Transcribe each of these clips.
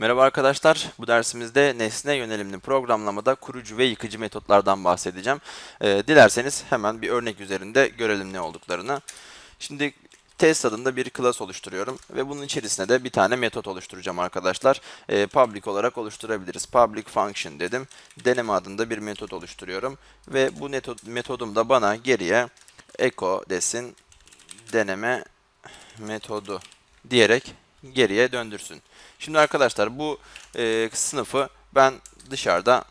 Merhaba arkadaşlar. Bu dersimizde nesne yönelimli programlamada kurucu ve yıkıcı metotlardan bahsedeceğim. Ee, dilerseniz hemen bir örnek üzerinde görelim ne olduklarını. Şimdi test adında bir class oluşturuyorum ve bunun içerisine de bir tane metot oluşturacağım arkadaşlar. Ee, public olarak oluşturabiliriz. Public function dedim. Deneme adında bir metot oluşturuyorum ve bu metot, metodum da bana geriye echo desin deneme metodu diyerek geriye döndürsün. Şimdi arkadaşlar bu e, sınıfı ben dışarıda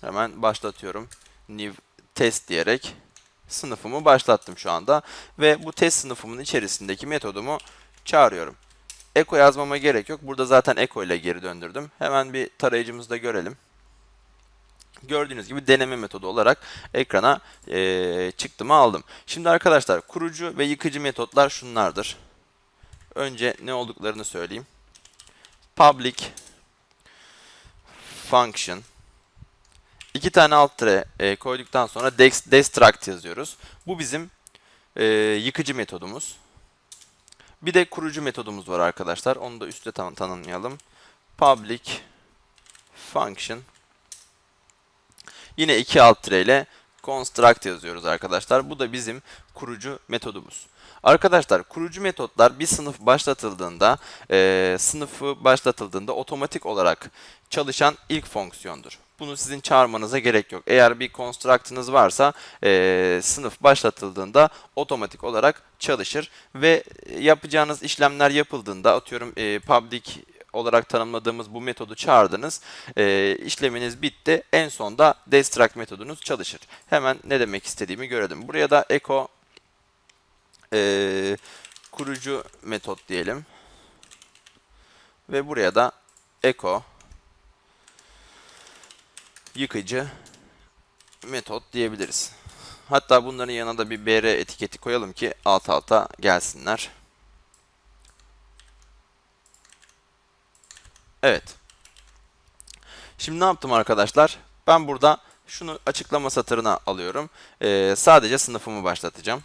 hemen başlatıyorum. New test diyerek sınıfımı başlattım şu anda. Ve bu test sınıfımın içerisindeki metodumu çağırıyorum. Echo yazmama gerek yok. Burada zaten echo ile geri döndürdüm. Hemen bir tarayıcımızda görelim. Gördüğünüz gibi deneme metodu olarak ekrana e, çıktımı aldım. Şimdi arkadaşlar kurucu ve yıkıcı metotlar şunlardır. Önce ne olduklarını söyleyeyim. Public function iki tane alt tire e, koyduktan sonra destruct yazıyoruz. Bu bizim e, yıkıcı metodumuz. Bir de kurucu metodumuz var arkadaşlar. Onu da üstte tan tanımlayalım. Public function Yine iki alt tire ile construct yazıyoruz arkadaşlar. Bu da bizim kurucu metodumuz. Arkadaşlar kurucu metotlar bir sınıf başlatıldığında, e, sınıfı başlatıldığında otomatik olarak çalışan ilk fonksiyondur. Bunu sizin çağırmanıza gerek yok. Eğer bir construct'ınız varsa e, sınıf başlatıldığında otomatik olarak çalışır ve yapacağınız işlemler yapıldığında atıyorum e, public olarak tanımladığımız bu metodu çağırdınız. E, işleminiz bitti. En sonda destruct metodunuz çalışır. Hemen ne demek istediğimi görelim. Buraya da echo e, kurucu metot diyelim. Ve buraya da echo yıkıcı metot diyebiliriz. Hatta bunların yanına da bir br etiketi koyalım ki alt alta gelsinler. Evet. Şimdi ne yaptım arkadaşlar? Ben burada şunu açıklama satırına alıyorum. Ee, sadece sınıfımı başlatacağım.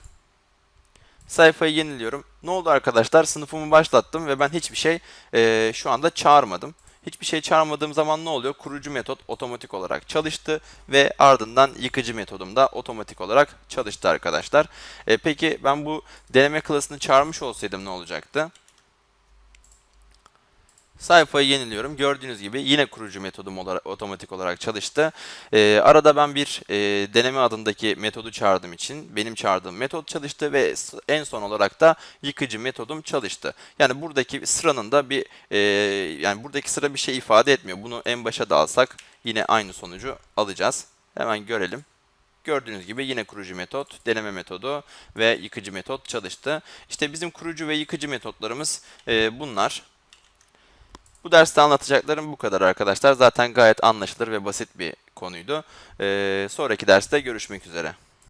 Sayfayı yeniliyorum. Ne oldu arkadaşlar? Sınıfımı başlattım ve ben hiçbir şey e, şu anda çağırmadım. Hiçbir şey çağırmadığım zaman ne oluyor? Kurucu metot otomatik olarak çalıştı ve ardından yıkıcı metodum da otomatik olarak çalıştı arkadaşlar. E, peki ben bu deneme klasını çağırmış olsaydım ne olacaktı? Sayfayı yeniliyorum. Gördüğünüz gibi yine kurucu metodum olarak, otomatik olarak çalıştı. Ee, arada ben bir e, deneme adındaki metodu çağırdığım için benim çağırdığım metot çalıştı ve en son olarak da yıkıcı metodum çalıştı. Yani buradaki sıranın da bir e, yani buradaki sıra bir şey ifade etmiyor. Bunu en başa da alsak yine aynı sonucu alacağız. Hemen görelim. Gördüğünüz gibi yine kurucu metot, deneme metodu ve yıkıcı metot çalıştı. İşte bizim kurucu ve yıkıcı metotlarımız e, bunlar. Bu derste anlatacaklarım bu kadar arkadaşlar. Zaten gayet anlaşılır ve basit bir konuydu. Ee, sonraki derste görüşmek üzere.